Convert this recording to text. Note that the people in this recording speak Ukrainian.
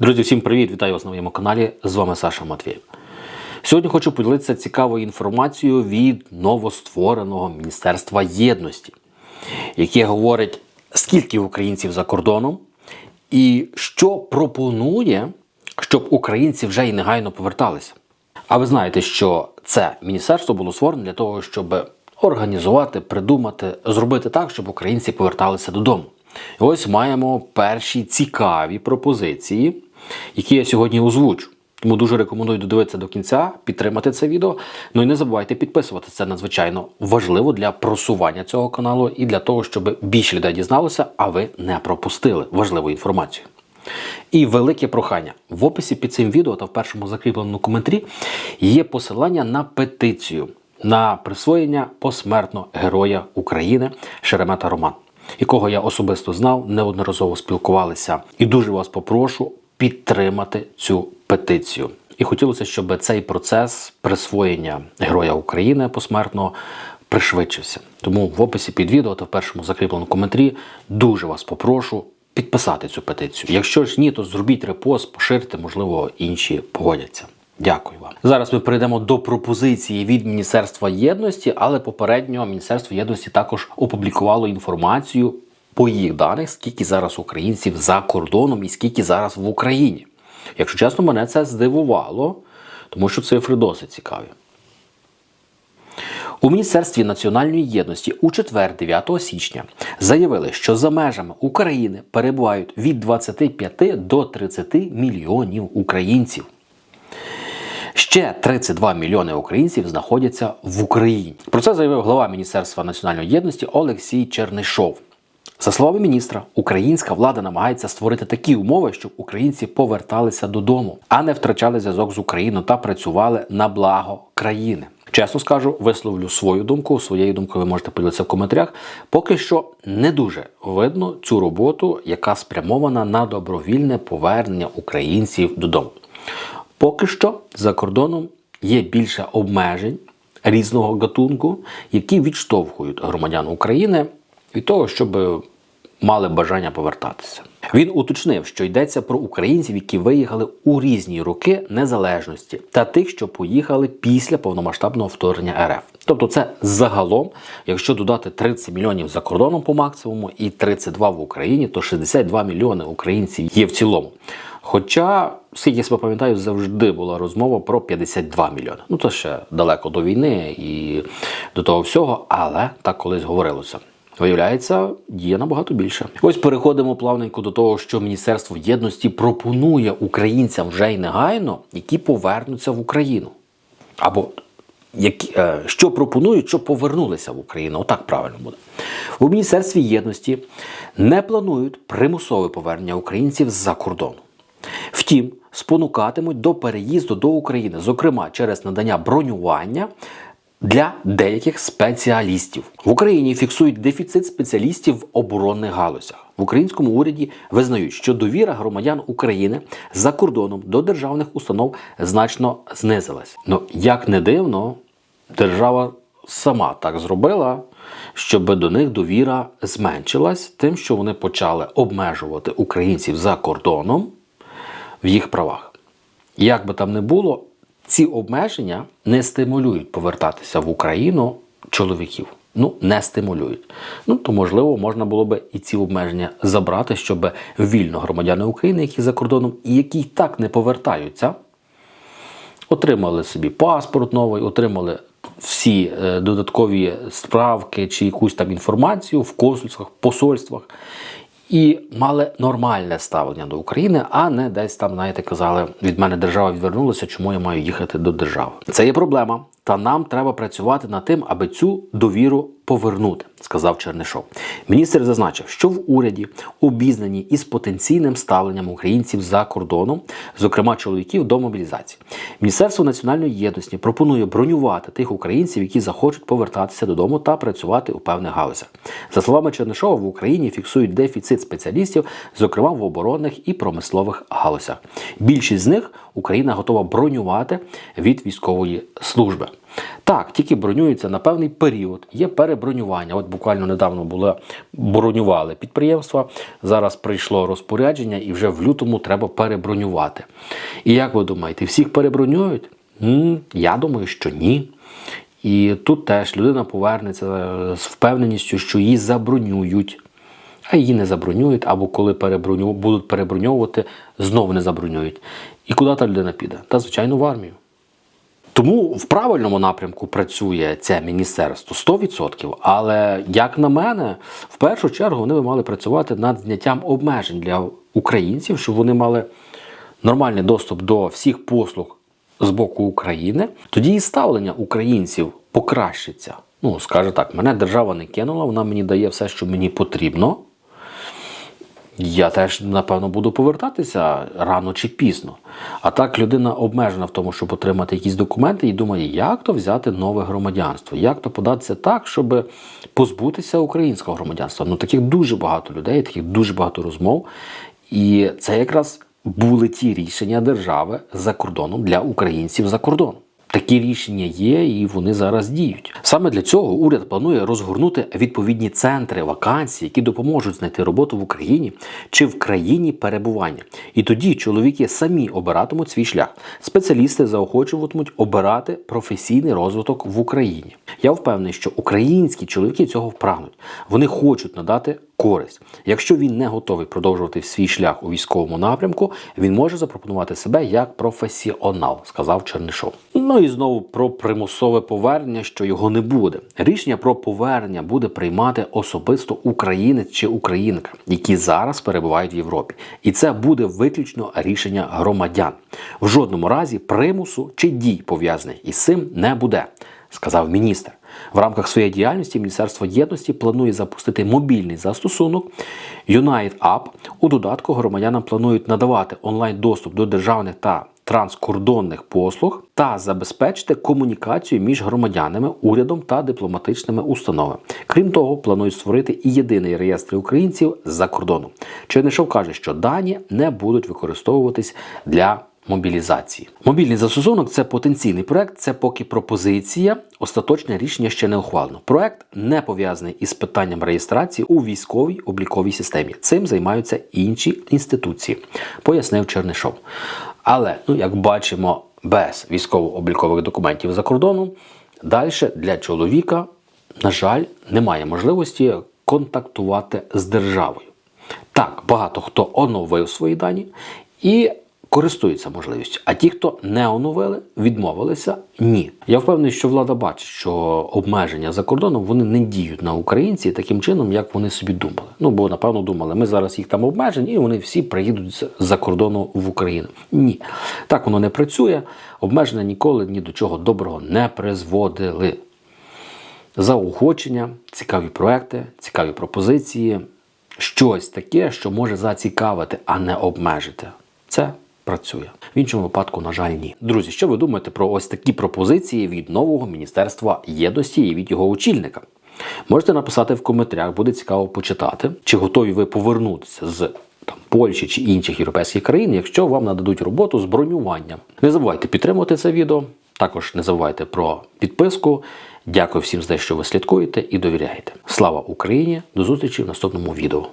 Друзі, всім привіт! Вітаю вас на моєму каналі. З вами Саша Матвєєв. Сьогодні хочу поділитися цікавою інформацією від новоствореного Міністерства єдності, яке говорить, скільки українців за кордоном і що пропонує, щоб українці вже й негайно поверталися. А ви знаєте, що це міністерство було створене для того, щоб організувати, придумати, зробити так, щоб українці поверталися додому. І ось маємо перші цікаві пропозиції, які я сьогодні озвучу. Тому дуже рекомендую додивитися до кінця, підтримати це відео. Ну і не забувайте підписуватися. Це надзвичайно важливо для просування цього каналу і для того, щоб більше людей дізналося, а ви не пропустили важливу інформацію. І велике прохання. В описі під цим відео та в першому закріпленому коментарі є посилання на петицію на присвоєння посмертно Героя України Шеремета Роман, якого я особисто знав, неодноразово спілкувалися. І дуже вас попрошу підтримати цю петицію. І хотілося, щоб цей процес присвоєння Героя України посмертно пришвидшився. Тому в описі під відео та в першому закріпленому коментарі дуже вас попрошу підписати цю петицію. Якщо ж ні, то зробіть репост, поширте, можливо, інші погодяться. Дякую вам. Зараз ми перейдемо до пропозиції від Міністерства єдності, але попередньо Міністерство єдності також опублікувало інформацію по їх даних, скільки зараз українців за кордоном і скільки зараз в Україні. Якщо чесно, мене це здивувало, тому що цифри досить цікаві. У Міністерстві національної єдності у четвер, 9 січня, заявили, що за межами України перебувають від 25 до 30 мільйонів українців. Ще 32 мільйони українців знаходяться в Україні. Про це заявив глава Міністерства національної єдності Олексій Чернишов. За словами міністра, українська влада намагається створити такі умови, щоб українці поверталися додому, а не втрачали зв'язок з Україною та працювали на благо країни. Чесно скажу, висловлю свою думку. Своєю думкою ви можете поділитися в коментарях. Поки що не дуже видно цю роботу, яка спрямована на добровільне повернення українців додому. Поки що за кордоном є більше обмежень різного гатунку, які відштовхують громадян України від того, щоб мали бажання повертатися. Він уточнив, що йдеться про українців, які виїхали у різні роки незалежності, та тих, що поїхали після повномасштабного вторгнення РФ. Тобто, це загалом, якщо додати 30 мільйонів за кордоном по максимуму і 32 в Україні, то 62 мільйони українців є в цілому. Хоча, скільки я себе пам'ятаю, завжди була розмова про 52 мільйони. Ну то ще далеко до війни і до того всього, але так колись говорилося. Виявляється, діє набагато більше. Ось переходимо плавненько до того, що Міністерство єдності пропонує українцям вже й негайно, які повернуться в Україну. Або які, е, що пропонують, щоб повернулися в Україну. Отак правильно буде. У Міністерстві єдності не планують примусове повернення українців з-за кордону. Втім, спонукатимуть до переїзду до України, зокрема через надання бронювання для деяких спеціалістів. В Україні фіксують дефіцит спеціалістів в оборонних галузях. В українському уряді визнають, що довіра громадян України за кордоном до державних установ значно знизилась. Ну як не дивно, держава сама так зробила, щоб до них довіра зменшилась, тим, що вони почали обмежувати українців за кордоном в їх правах. Як би там не було, ці обмеження не стимулюють повертатися в Україну чоловіків. Ну, не стимулюють. Ну, то, можливо, можна було би і ці обмеження забрати, щоб вільно громадяни України, які за кордоном, і які й так не повертаються, отримали собі паспорт новий, отримали всі е, додаткові справки чи якусь там інформацію в консульствах, посольствах. І мали нормальне ставлення до України, а не десь там, знаєте, казали, від мене держава відвернулася, чому я маю їхати до держави. Це є проблема, та нам треба працювати над тим, аби цю довіру повернути, сказав Чернишов. Міністр зазначив, що в уряді обізнані із потенційним ставленням українців за кордоном, зокрема чоловіків до мобілізації. Міністерство національної єдності пропонує бронювати тих українців, які захочуть повертатися додому та працювати у певних галузях. За словами Чернишова, в Україні фіксують дефіцит спеціалістів, зокрема в оборонних і промислових галузях. Більшість з них Україна готова бронювати від військової служби. Так, тільки бронюються на певний період. Є перебронювання. От буквально недавно було бронювали підприємства. Зараз прийшло розпорядження, і вже в лютому треба перебронювати. І як ви думаєте, всіх перебронюють? Я думаю, що ні. І тут теж людина повернеться е, з впевненістю, що її забронюють, а її не забронюють, або коли переброню... будуть переброньовувати, знову не забронюють. І куди та людина піде? Та, звичайно, в армію. Тому в правильному напрямку працює це міністерство 100%. Але як на мене, в першу чергу вони би мали працювати над зняттям обмежень для українців, щоб вони мали нормальний доступ до всіх послуг з боку України. Тоді і ставлення українців покращиться. Ну, скаже так, мене держава не кинула, вона мені дає все, що мені потрібно. Я теж, напевно, буду повертатися рано чи пізно. А так людина обмежена в тому, щоб отримати якісь документи, і думає, як то взяти нове громадянство, як то податися так, щоб позбутися українського громадянства. Ну таких дуже багато людей, таких дуже багато розмов. І це якраз були ті рішення держави за кордоном для українців за кордоном. Такі рішення є, і вони зараз діють. Саме для цього уряд планує розгорнути відповідні центри вакансій, які допоможуть знайти роботу в Україні чи в країні перебування. І тоді чоловіки самі обиратимуть свій шлях. Спеціалісти заохочуватимуть обирати професійний розвиток в Україні. Я впевнений, що українські чоловіки цього прагнуть. Вони хочуть надати користь. Якщо він не готовий продовжувати свій шлях у військовому напрямку, він може запропонувати себе як професіонал, сказав Чернишов. Ну і знову про примусове повернення, що його не буде. Рішення про повернення буде приймати особисто українець чи українка, які зараз перебувають в Європі, і це буде виключно рішення громадян. В жодному разі примусу чи дій пов'язаних із цим не буде, сказав міністр. В рамках своєї діяльності Міністерство єдності планує запустити мобільний застосунок Unite App. У додатку громадянам планують надавати онлайн доступ до державних та транскордонних послуг та забезпечити комунікацію між громадянами, урядом та дипломатичними установами. Крім того, планують створити і єдиний реєстр українців за кордоном. Чернишов каже, що дані не будуть використовуватись для мобілізації. Мобільний застосунок це потенційний проект, це поки пропозиція. Остаточне рішення ще не ухвалено. Проект не пов'язаний із питанням реєстрації у військовій обліковій системі. Цим займаються інші інституції, пояснив Чернишов. Але, ну як бачимо, без військово-облікових документів за кордоном далі для чоловіка, на жаль, немає можливості контактувати з державою. Так, багато хто оновив свої дані і користуються можливістю. А ті, хто не оновили, відмовилися, ні. Я впевнений, що влада бачить, що обмеження за кордоном вони не діють на українці таким чином, як вони собі думали. Ну бо напевно думали, ми зараз їх там обмежені, і вони всі приїдуть за кордону в Україну. Ні, так воно не працює. Обмеження ніколи ні до чого доброго не призводили заохочення, цікаві проекти, цікаві пропозиції, щось таке, що може зацікавити, а не обмежити. Це працює. В іншому випадку, на жаль, ні. Друзі, що ви думаєте про ось такі пропозиції від нового міністерства єдності і від його очільника? Можете написати в коментарях, буде цікаво почитати, чи готові ви повернутися з там, Польщі чи інших європейських країн, якщо вам нададуть роботу з бронюванням. Не забувайте підтримувати це відео. Також не забувайте про підписку. Дякую всім за те, що ви слідкуєте і довіряєте. Слава Україні! До зустрічі в наступному відео.